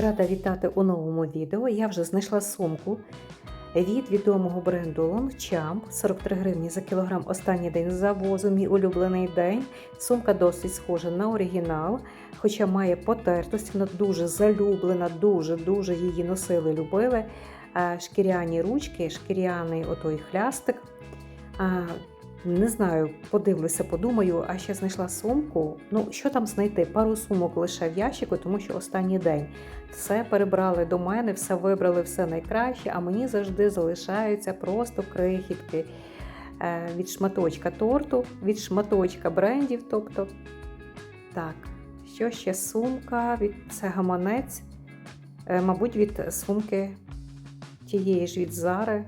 Рада вітати у новому відео. Я вже знайшла сумку від відомого бренду Longchamp. 43 гривні за кілограм. Останній день завозу, мій улюблений день. Сумка досить схожа на оригінал, хоча має потертості, вона дуже залюблена, дуже-дуже її носили, любили. Шкіряні ручки, шкіряний отой хлястик. Не знаю, подивлюся, подумаю, а ще знайшла сумку. Ну, що там знайти? Пару сумок лише в ящику, тому що останній день все перебрали до мене, все вибрали, все найкраще, а мені завжди залишаються просто крихітки е, від шматочка торту, від шматочка брендів. Тобто, так, що ще сумка, від це гаманець, е, мабуть, від сумки тієї ж від Зари.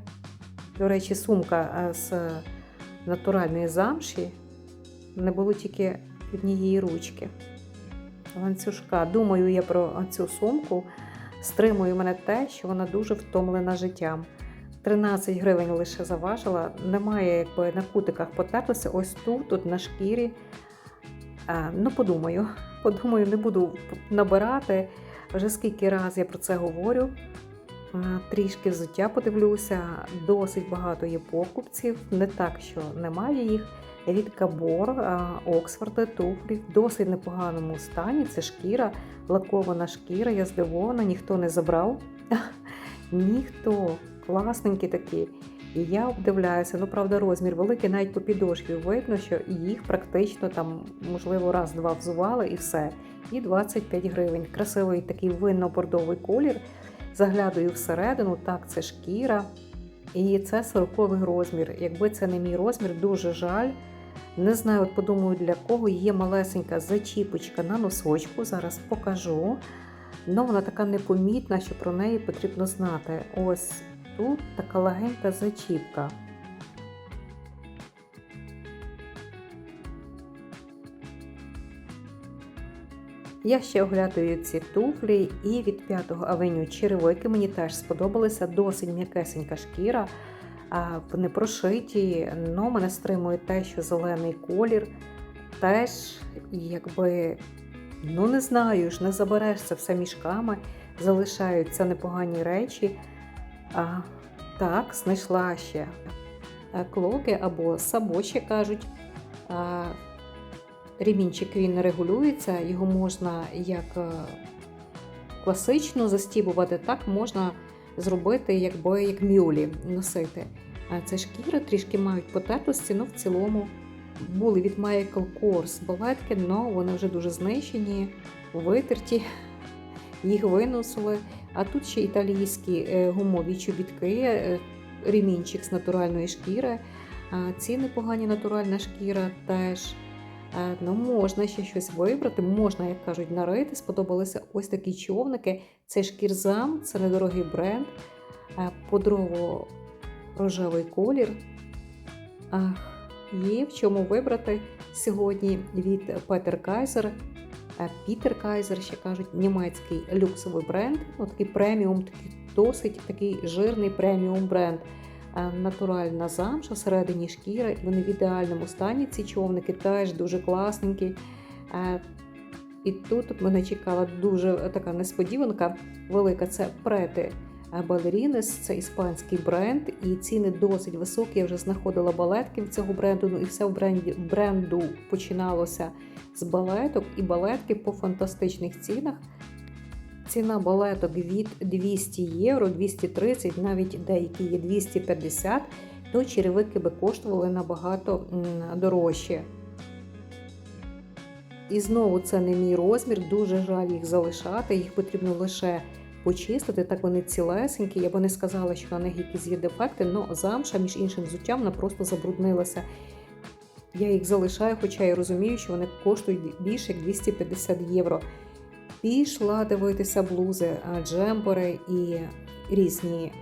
До речі, сумка е, з натуральної замші. Не було тільки однієї ручки. Ланцюжка. Думаю я про цю сумку. Стримує мене те, що вона дуже втомлена життям. 13 гривень лише заважила. Немає, якби на кутиках потерлося. Ось тут, тут на шкірі. А, ну, подумаю, подумаю, не буду набирати. Вже скільки разів я про це говорю. Трішки взуття подивлюся, досить багато є покупців, не так, що немає їх. Від Кабор, Оксфорди, туфлі в досить непоганому стані. Це шкіра, лакована шкіра. Я здивована, ніхто не забрав. Ніхто класненькі такі. І я обдивляюся, ну правда, розмір великий, навіть по підошві видно, що їх практично там, можливо, раз-два взували і все. І 25 гривень. Красивий такий винно-бордовий колір. Заглядаю всередину, так, це шкіра. І це 40 розмір. Якби це не мій розмір, дуже жаль. Не знаю, от подумаю, для кого є малесенька зачіпочка на носочку. Зараз покажу. Ну, вона така непомітна, що про неї потрібно знати. Ось тут така легенька зачіпка. Я ще оглядаю ці туфлі і від 5-го авеню черевики мені теж сподобалися. Досить м'якесенька шкіра. Вони прошиті, але мене стримує те, що зелений колір теж, якби, ну не знаю, ж не забереш це все мішками, залишаються непогані речі. А, Так, знайшла ще клоки або сабочі кажуть. А, Ремінчик він регулюється, його можна як е, класично застібувати, так можна зробити, якби як мюлі носити. Це шкіри трішки мають потертості, але в цілому були від Michael Kors балетки, але вони вже дуже знищені, витерті, їх виносили. А тут ще італійські е, гумові чобітки, е, ремінчик з натуральної шкіри. Ці непогані натуральна шкіра теж. Ну, можна ще щось вибрати, можна, як кажуть, нарити. Сподобалися ось такі човники. Це шкірзам, це недорогий бренд, подрово-рожевий колір. Є в чому вибрати сьогодні від Петер Кайзер. Пітер Кайзер, ще кажуть, німецький люксовий бренд. Ну, такий преміум, такий досить такий жирний преміум бренд. Натуральна замша всередині шкіра, вони в ідеальному стані. Ці човники теж дуже класненькі. І тут мене чекала дуже така несподіванка велика. Це прети Балерінес, це іспанський бренд, і ціни досить високі. Я вже знаходила балетків цього бренду. Ну і все в бренді бренду починалося з балеток, і балетки по фантастичних цінах. Ціна балеток від 200 євро, 230, навіть деякі є 250, то черевики би коштували набагато дорожче. І знову це не мій розмір, дуже жаль їх залишати, їх потрібно лише почистити, так вони цілесенькі. Я би не сказала, що на них якісь є дефекти, але замша, між іншим взуттям, вона просто забруднилася. Я їх залишаю, хоча я розумію, що вони коштують більше як 250 євро. Пішла дивитися блузи, джемпери і різні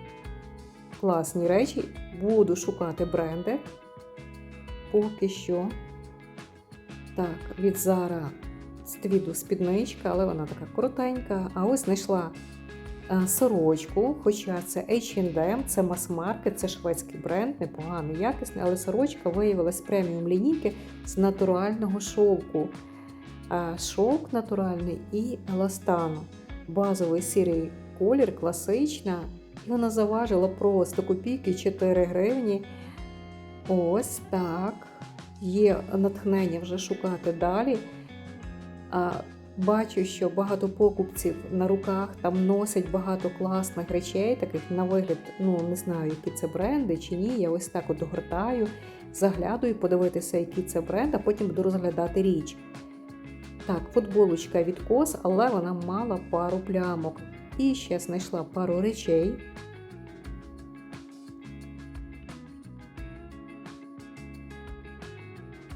класні речі. Буду шукати бренди. Поки що. Так, від Zara Ствіду спідничка, але вона така коротенька. А ось знайшла сорочку, хоча це H&M, це мас-маркет, це шведський бренд, непоганий, якісний, але сорочка виявилась преміум лінійки з натурального шовку шовк натуральний і еластану. базовий сірий колір, класична. І вона заважила просто копійки 4 гривні. Ось так. Є натхнення вже шукати далі. Бачу, що багато покупців на руках там носять багато класних речей, таких на вигляд, ну не знаю, які це бренди чи ні. Я ось так от гортаю, заглядаю, подивитися, який це бренд, а потім буду розглядати річ. Так, футболочка від кос, але вона мала пару плямок. І ще знайшла пару речей.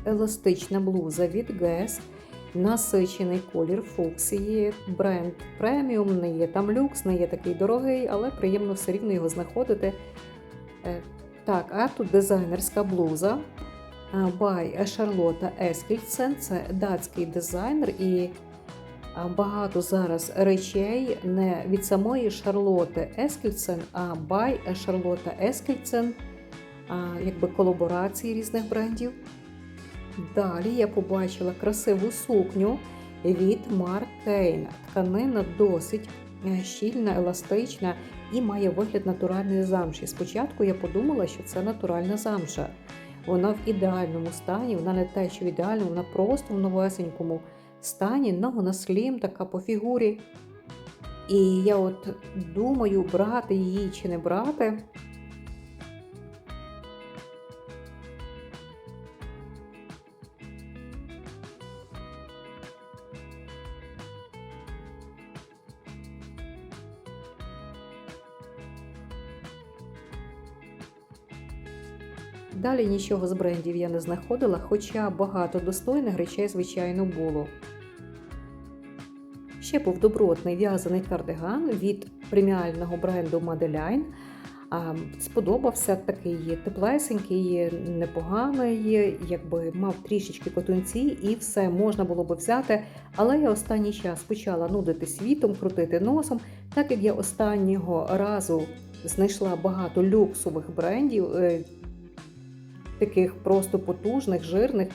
Еластична блуза від Guess, насичений колір фуксії, бренд преміум, не є там люкс, не є такий дорогий, але приємно все рівно його знаходити. Е, Так, а тут дизайнерська блуза by Шарлота Ескільцен. Це датський дизайнер і багато зараз речей не від самої Шарлоти Ескільцен, а by Шарлота Ескільцен, а, якби колаборації різних брендів. Далі я побачила красиву сукню від Марк Кейн. Тканина досить е, щільна, еластична і має вигляд натуральної замші. Спочатку я подумала, що це натуральна замша. Вона в ідеальному стані, вона не те, що в ідеальному, вона просто в новесенькому стані, але вона слім, така по фігурі. І я от думаю, брати її чи не брати. Далі нічого з брендів я не знаходила, хоча багато достойних речей, звичайно, було. Ще був добротний в'язаний кардиган від преміального бренду Madeline. Сподобався такий теплесенький, непоганий, якби мав трішечки котунці, і все можна було би взяти. Але я останній час почала нудити світом, крутити носом, так як я останнього разу знайшла багато люксових брендів, е, таких просто потужних, жирних.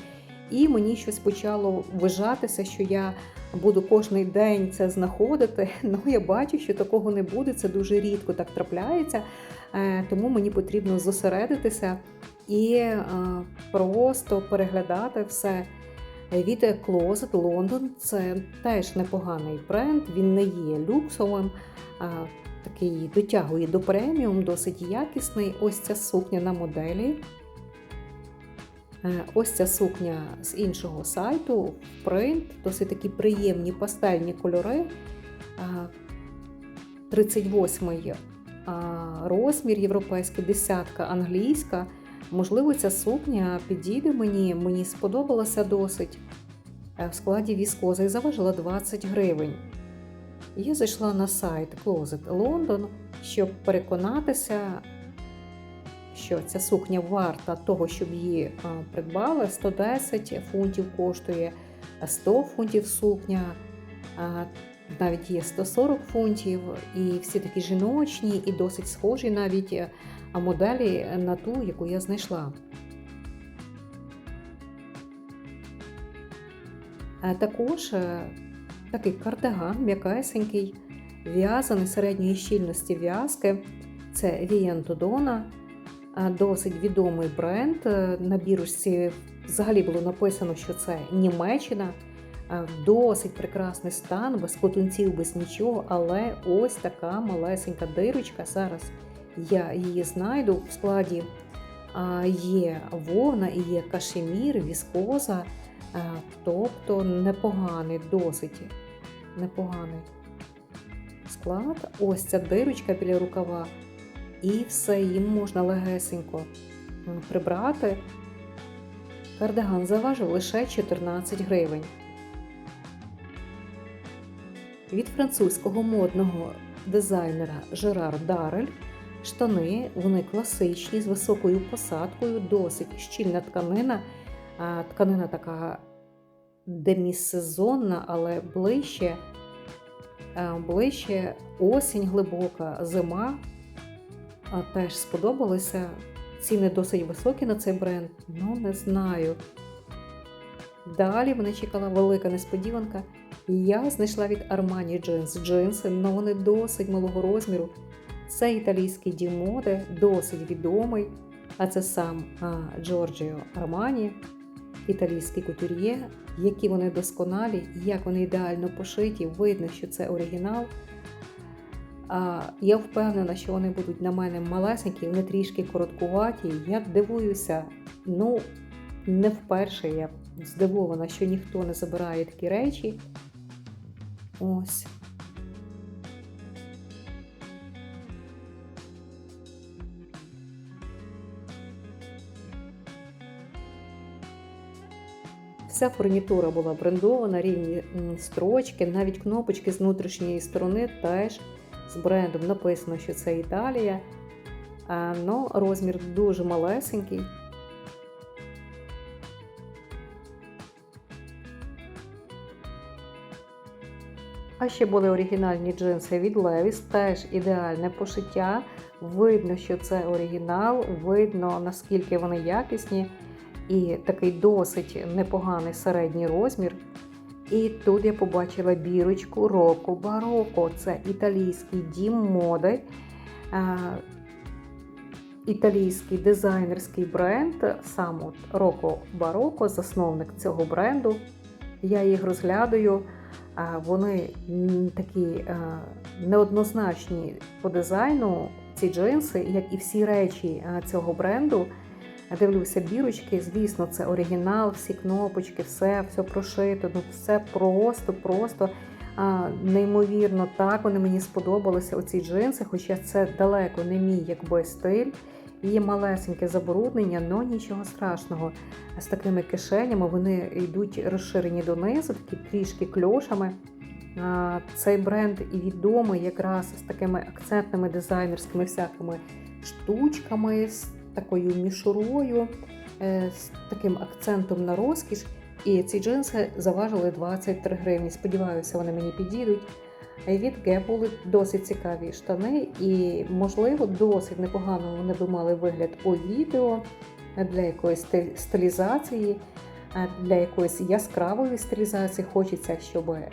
І мені щось почало вважатися, що я буду кожний день це знаходити. Ну я бачу, що такого не буде. Це дуже рідко так трапляється. Е, тому мені потрібно зосередитися і е, просто переглядати все. Від Closet London це теж непоганий бренд, він не є люксовим, такий дотягує до преміум, досить якісний. Ось ця сукня на моделі. Е, ось ця сукня з іншого сайту, принт, досить такі приємні пастельні кольори. 38-й розмір європейський, десятка англійська. Можливо, ця сукня підійде мені, мені сподобалася досить. Е, в складі віскоза і заважила 20 гривень. Я зайшла на сайт Closet London, щоб переконатися, що ця сукня варта того, щоб її придбали. 110 фунтів коштує 100 фунтів сукня, навіть є 140 фунтів, і всі такі жіночні і досить схожі навіть моделі на ту, яку я знайшла. Також е, такий кардиган м'якесенький, в'язаний середньої щільності в'язки. Це Вієнто Дона досить відомий бренд. Е, на бірушці взагалі було написано, що це Німеччина. Досить прекрасний стан, без котунців, без нічого, але ось така малесенька дирочка. Зараз я її знайду в складі є вовна і є кашемір, віскоза, тобто непоганий, досить непоганий склад. Ось ця дирочка біля рукава і все їм можна легесенько прибрати. Кардиган заважив лише 14 гривень. Від французького модного дизайнера Жерар Дарель штани вони класичні з високою посадкою, досить щільна тканина. Тканина така демісезонна, але ближче, ближче осінь глибока, зима теж сподобалися. Ціни досить високі на цей бренд, ну не знаю. Далі мене чекала велика несподіванка Я знайшла від Armani Jeans джинси, але вони досить малого розміру. Це італійський дім моди, досить відомий. А це сам Джорджіо Армані, італійський кутюр'є, які вони досконалі, як вони ідеально пошиті, видно, що це оригінал. Я впевнена, що вони будуть на мене малесенькі, вони трішки короткуваті. Я дивуюся, ну, не вперше я здивована, що ніхто не забирає такі речі. Ось. Вся фурнітура була брендована, рівні строчки, навіть кнопочки з внутрішньої сторони теж з брендом написано, що це Італія. Но розмір дуже малесенький. А ще були оригінальні джинси від Levi's, теж ідеальне пошиття. Видно, що це оригінал, видно, наскільки вони якісні і такий досить непоганий середній розмір. І тут я побачила бірочку Роко Бароко. Це італійський дім моди, італійський дизайнерський бренд. Сам от Роко Бароко, засновник цього бренду. Я їх розглядаю. Вони такі неоднозначні по дизайну, ці джинси, як і всі речі цього бренду. Дивлюся, бірочки, звісно, це оригінал, всі кнопочки, все все прошито, ну все просто, просто а, неймовірно так. Вони мені сподобалися оці джинси, хоча це далеко не мій якби стиль. Є малесеньке забруднення, але нічого страшного. З такими кишенями вони йдуть розширені донизу, такі трішки кльошами. Цей бренд і відомий якраз з такими акцентними дизайнерськими всякими штучками, з такою мішурою, е, з таким акцентом на розкіш. І ці джинси заважили 23 гривні. Сподіваюся, вони мені підійдуть. Від Gap були досить цікаві штани, і, можливо, досить непогано вони би мали вигляд у відео для якоїсь стилізації, для якоїсь яскравої стилізації. Хочеться, щоб е,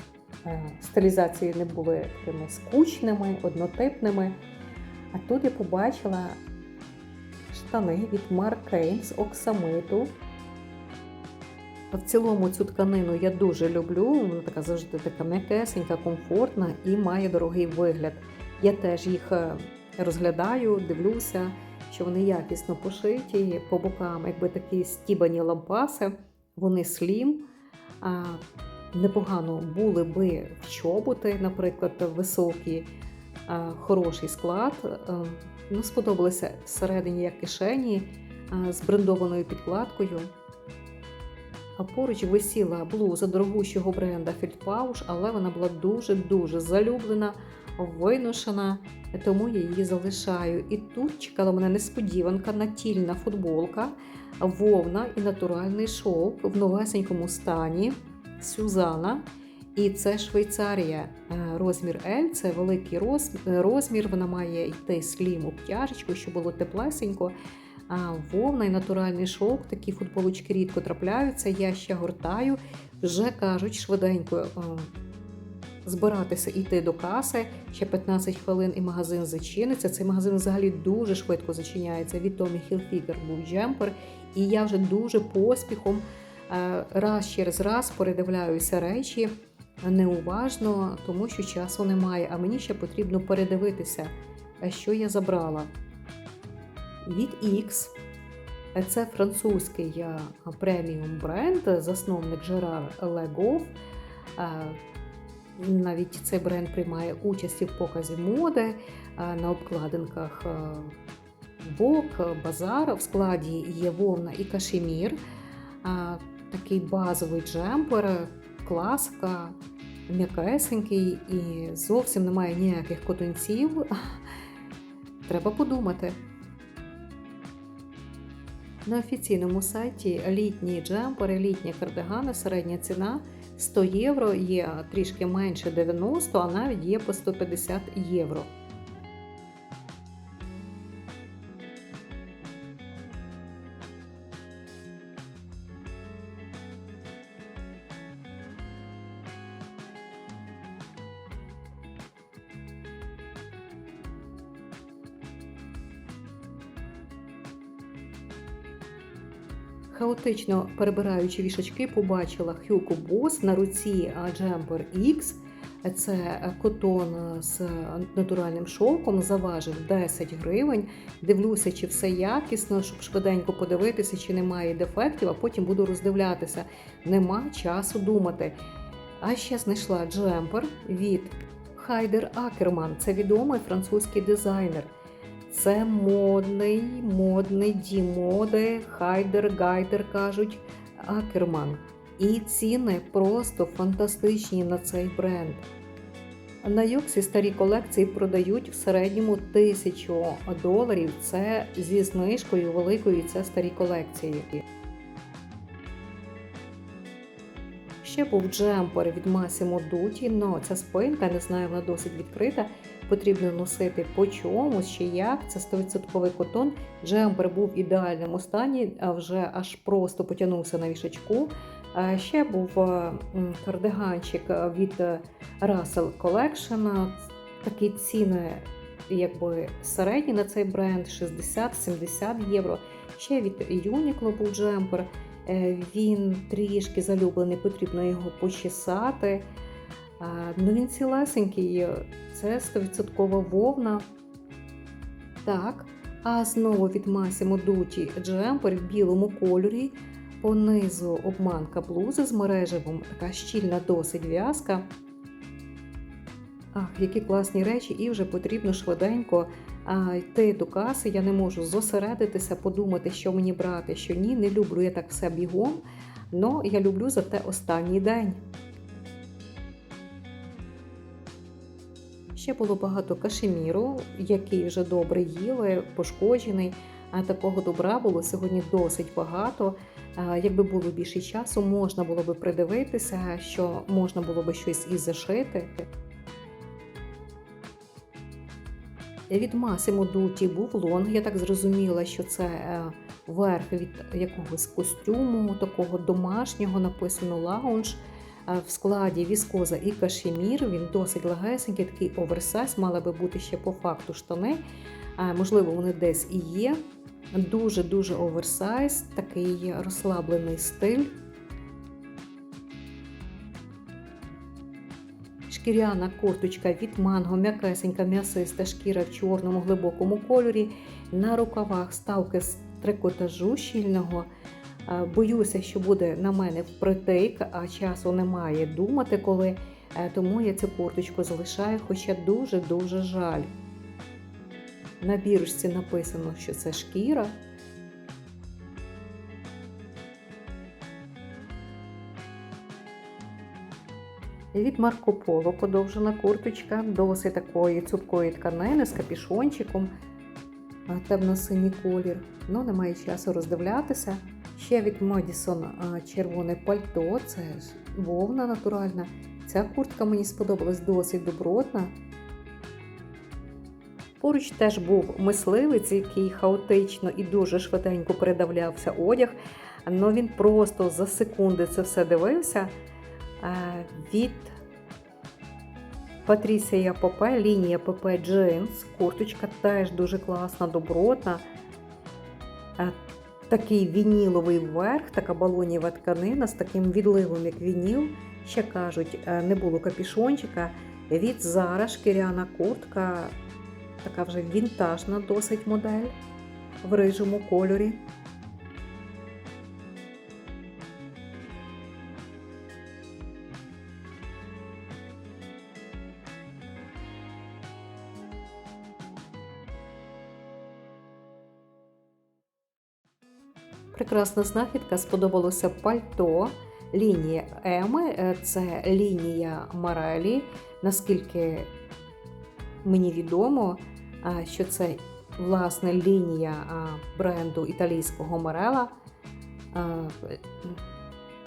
стилізації не були такими скучними, однотипними. А тут я побачила штани від Kane з оксамиту. В цілому цю тканину я дуже люблю, вона така завжди така м'якесенька, комфортна і має дорогий вигляд. Я теж їх е, розглядаю, дивлюся, що вони якісно пошиті по бокам, якби такі стібані лампаси, вони слім. Непогано були би в чоботи, наприклад, високі, хороший склад. Ну, Сподобалися всередині як кишені з брендованою підкладкою. А поруч висіла блуза дорогущого бренда Feldpausch, але вона була дуже-дуже залюблена, виношена, тому я її залишаю. І тут чекала мене несподіванка, натільна футболка, вовна і натуральний шовк в новесенькому стані Сюзана. І це Швейцарія. Е, розмір L, це великий розмір, вона має йти слім обтяжечку, щоб було теплесенько. А Вовна і натуральний шовк, такі футболочки рідко трапляються. Я ще гортаю, вже кажуть, швиденько е, збиратися йти до каси. Ще 15 хвилин і магазин зачиниться. Цей магазин взагалі дуже швидко зачиняється. Від Tommy Hilfiger був джемпер. І я вже дуже поспіхом е, раз через раз передивляюся речі неуважно, тому що часу немає. А мені ще потрібно передивитися, що я забрала від X. Це французький преміум бренд, засновник Жерар Легов. Навіть цей бренд приймає участь в показі моди на обкладинках Бок, Базар. В складі є вовна і кашемір. Такий базовий джемпер, класика, м'якесенький і зовсім немає ніяких котунців. Треба подумати. На офіційному сайті літні джемпери, літні кардигани, середня ціна 100 євро, є трішки менше 90, а навіть є по 150 євро. Хаотично перебираючи вішачки, побачила Hugo Boss на руці Jumper X. Це котон з натуральним шовком, заважив 10 гривень. Дивлюся, чи все якісно, щоб швиденько подивитися, чи немає дефектів, а потім буду роздивлятися. Нема часу думати. А ще знайшла джемпер від Хайдер Акерман. Це відомий французький дизайнер. Це модний, модний дім Хайдер, Гайдер кажуть, Акерман. І ціни просто фантастичні на цей бренд. На Юксі старі колекції продають в середньому тисячу доларів. Це зі знижкою великою, це старі колекції. Ще був джемпер від Massimo Dutti, але ця спинка, не знаю, вона досить відкрита. Потрібно носити по чомусь чи як. Це 100% котон. Джемпер був в ідеальному стані, а вже аж просто потягнувся на вішачку. Ще був е, кардиганчик від е, Russell Collection. Такі ціни, якби середні на цей бренд 60-70 євро. Ще від Uniqlo був джемпер. Е, Він трішки залюблений, потрібно його почесати. Ну він цілесенький, це 100% вовна. Так. А знову від Massimo Dutti джемпер в білому кольорі. Понизу обманка блузи з мережевим, така щільна досить в'язка. Ах, які класні речі, і вже потрібно швиденько а, йти до каси. Я не можу зосередитися, подумати, що мені брати, що ні. Не люблю я так все бігом, але я люблю за те останній день. Ще було багато кашеміру, який вже добре їли, пошкоджений. А такого добра було сьогодні досить багато. Якби було більше часу, можна було би придивитися, що можна було би щось і зашити. Від Massimo Dutti був лонг. Я так зрозуміла, що це е, верх від якогось костюму, такого домашнього, написано лаунж. В складі віскоза і кашемір. Він досить легесенький, такий оверсайз, мали би бути ще по факту штани. Можливо, вони десь і є. Дуже-дуже оверсайз, такий розслаблений стиль. Шкіряна курточка від манго, м'якесенька, м'ясиста шкіра в чорному глибокому кольорі. На рукавах ставки з трикотажу щільного. Е, Боюся, що буде на мене впритик, а часу немає думати коли. Е, Тому я цю курточку залишаю, хоча дуже-дуже жаль. На бірочці написано, що це шкіра. Від Марко Поло подовжена курточка, досить такої цупкої тканини з капішончиком, а, темно-синій колір. Ну, немає часу роздивлятися. Ще від Madison червоне пальто, це ж вовна натуральна. Ця куртка мені сподобалась досить добротна. Поруч теж був мисливець, який хаотично і дуже швиденько передавлявся одяг. але він просто за секунди це все дивився. Е, Від Патрісія Попе, лінія Попе Джинс. Курточка теж дуже класна, добротна. Такий вініловий верх, така балоніва тканина з таким відливом, як вініл. Ще кажуть, е, не було капішончика. Від Зара шкіряна куртка, така вже вінтажна досить модель в рижому кольорі. Прекрасна знахідка, сподобалося пальто. Лінія Еми, е, це лінія Марелі. Наскільки мені відомо, що це власне лінія бренду італійського Марела. А,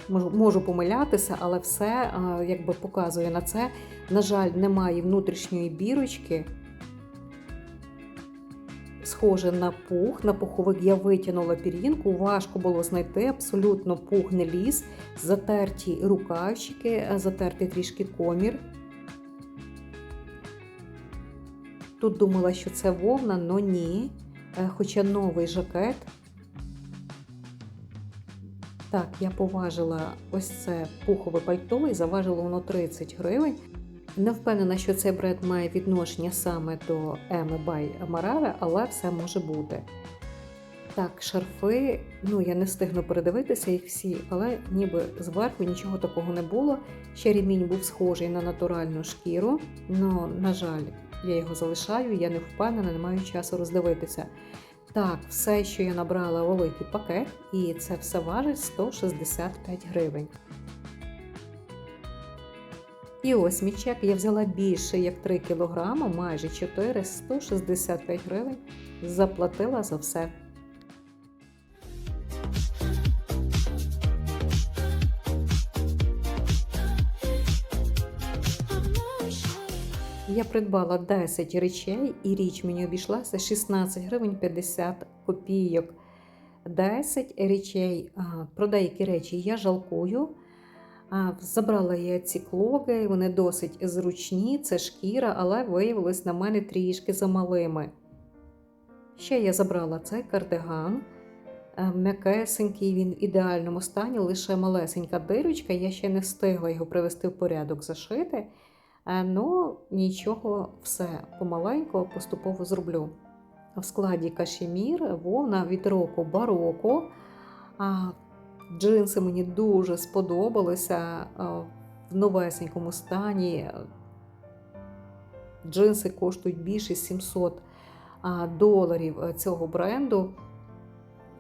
Можу можу помилятися, але все якби показує на це. На жаль, немає внутрішньої бірочки. Схоже на пух, на пуховик я витягнула пір'їнку, важко було знайти, абсолютно пух ліз, затерті рукавчики, затертий трішки комір. Тут думала, що це вовна, але ні. Е, Хоча новий жакет. Так, я поважила ось це пухове пальто і заважило воно 30 гривень. Не впевнена, що цей бренд має відношення саме до Еми Бай Амарара, але все може бути. Так, шарфи, ну я не встигну передивитися їх всі, але ніби зверху нічого такого не було. Ще ремінь був схожий на натуральну шкіру. Ну, на жаль, я його залишаю, я не впевнена, не маю часу роздивитися. Так, все, що я набрала великий пакет, і це все важить 165 гривень. І ось мій чек я взяла більше як 3 кг, майже 4, 165 гривень. Заплатила за все. Я придбала 10 речей, і річ мені обійшлася 16 гривень 50 копійок. 10 речей. Про деякі речі я жалкую. Забрала я ці клоги, вони досить зручні, це шкіра, але виявилось на мене трішки замалими. Ще я забрала цей кардиган. Е, М'якесенький, він в ідеальному стані, лише малесенька дирочка. Я ще не встигла його привести в порядок, зашити. Е, Ну, нічого, все помаленько, поступово зроблю. В складі кашемір, вовна від року бароко. Джинси мені дуже сподобалися в новесенькому стані. Джинси коштують більше 700 доларів цього бренду.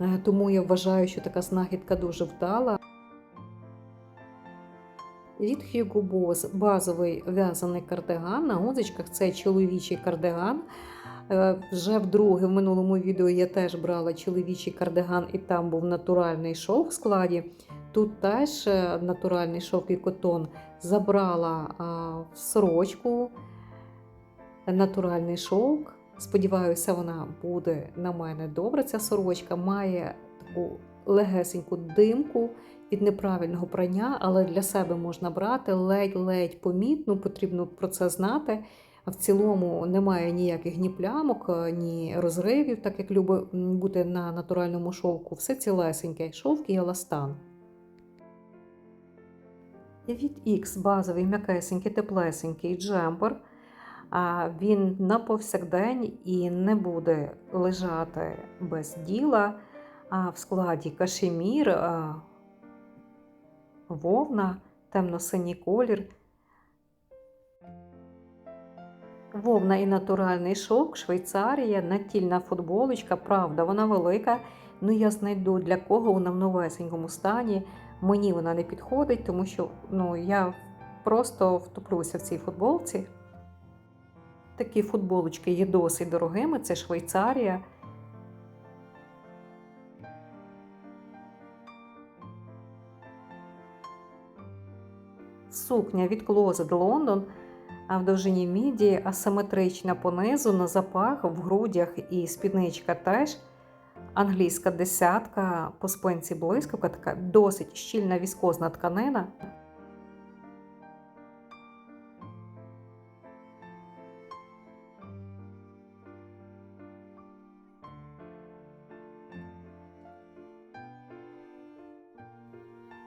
Е, Тому я вважаю, що така знахідка дуже вдала. Від Hugo Boss базовий в'язаний кардиган. На гудзичках це чоловічий кардиган. Е, Вже вдруге в минулому відео я теж брала чоловічий кардиган, і там був натуральний шовк в складі. Тут теж е, натуральний шовк і котон забрала в сорочку, натуральний шовк. Сподіваюся, вона буде на мене добра. Ця сорочка має таку легесеньку димку від неправильного прання, але для себе можна брати ледь-ледь помітно, потрібно про це знати. В цілому немає ніяких ні плямок, ні розривів, так як любить бути на натуральному шовку. Все цілесеньке, шовк і еластан. Від X базовий м'якесенький, теплесенький джемпер. Він на повсякдень і не буде лежати без діла. А в складі кашемір, вовна, темно-синій колір. Вовна і натуральний шовк, Швейцарія, натільна футболочка, правда, вона велика. Ну я знайду для кого вона в новесенькому стані. Мені вона не підходить, тому що ну, я просто втоплюся в цій футболці. Такі футболочки є досить дорогими, це Швейцарія. Сукня від Closet London в довжині міді, асиметрична понизу, на запах, в грудях і спідничка теж. Англійська десятка, по спинці блискавка, така досить щільна віскозна тканина.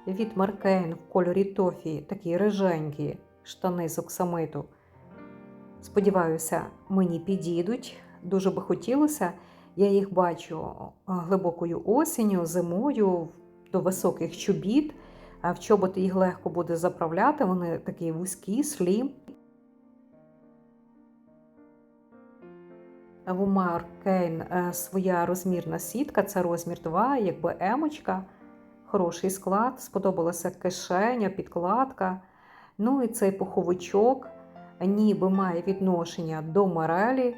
Від Маркейн в кольорі тофі такі риженькі штани з оксамиту. Сподіваюся, мені підійдуть. Дуже би хотілося. Я їх бачу глибокою осінню, зимою, до високих чобіт. В чоботи їх легко буде заправляти, вони такі вузькі, слі. В Умар Кейн е, своя розмірна сітка, це розмір 2, якби емочка, хороший склад, сподобалася кишеня, підкладка. Ну і цей пуховичок ніби має відношення до морелі,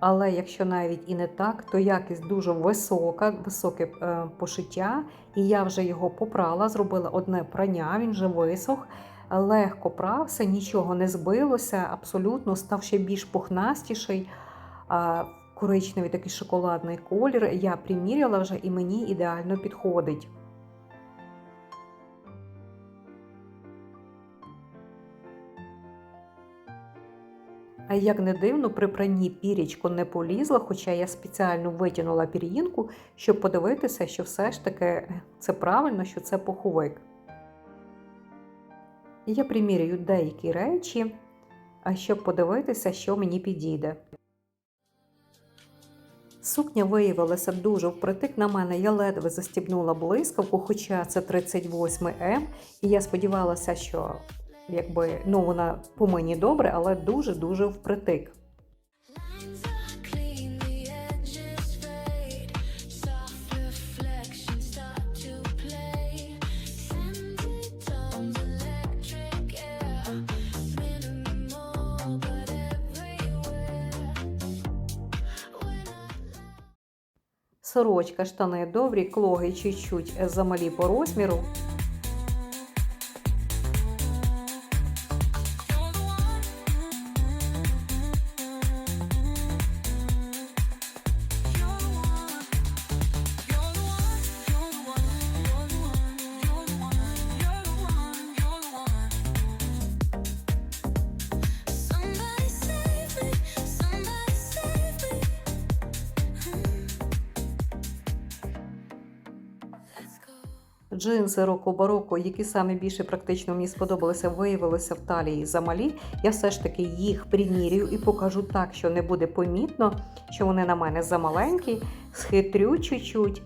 але якщо навіть і не так, то якість дуже висока, високе е, пошиття. І я вже його попрала, зробила одне прання, він вже висох, легко прався, нічого не збилося, абсолютно став ще більш пухнастіший. Коричневий такий шоколадний колір. Я приміряла вже і мені ідеально підходить. А як не дивно, при пранні пірічко не полізла, хоча я спеціально витягнула пір'їнку, щоб подивитися, що все ж таки це правильно, що це пуховик. Я примірюю деякі речі, а щоб подивитися, що мені підійде. Сукня виявилася дуже впритик на мене. Я ледве застібнула блискавку, хоча це 38 М, і я сподівалася, що якби ну вона по мені добре, але дуже-дуже впритик. Сорочка, штани добрі, клоги чуть-чуть замалі по розміру. Джинси року бароко, які саме більше практично мені сподобалися, виявилися в талії замалі. Я все ж таки їх примірюю і покажу так, що не буде помітно, що вони на мене замаленькі, схитрю чуть-чуть.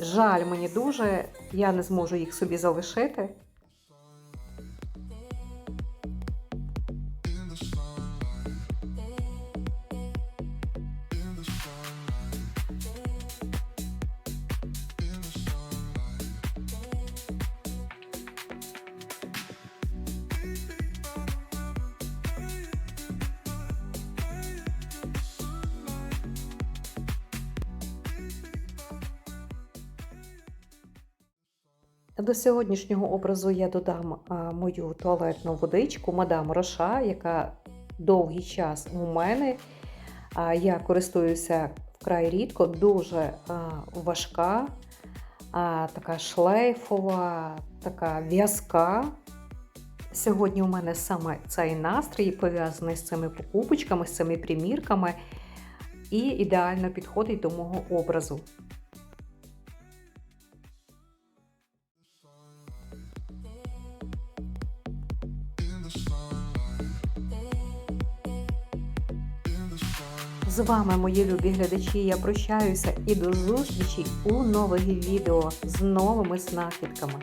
Жаль мені дуже, я не зможу їх собі залишити. До сьогоднішнього образу я додам мою туалетну водичку мадам Роша, яка довгий час у мене. Я користуюся вкрай рідко, дуже важка, така шлейфова, така в'язка. Сьогодні у мене саме цей настрій пов'язаний з цими покупочками, з цими примірками, і ідеально підходить до мого образу. З вами, мої любі глядачі, я прощаюся і до зустрічі у нових відео з новими знахідками.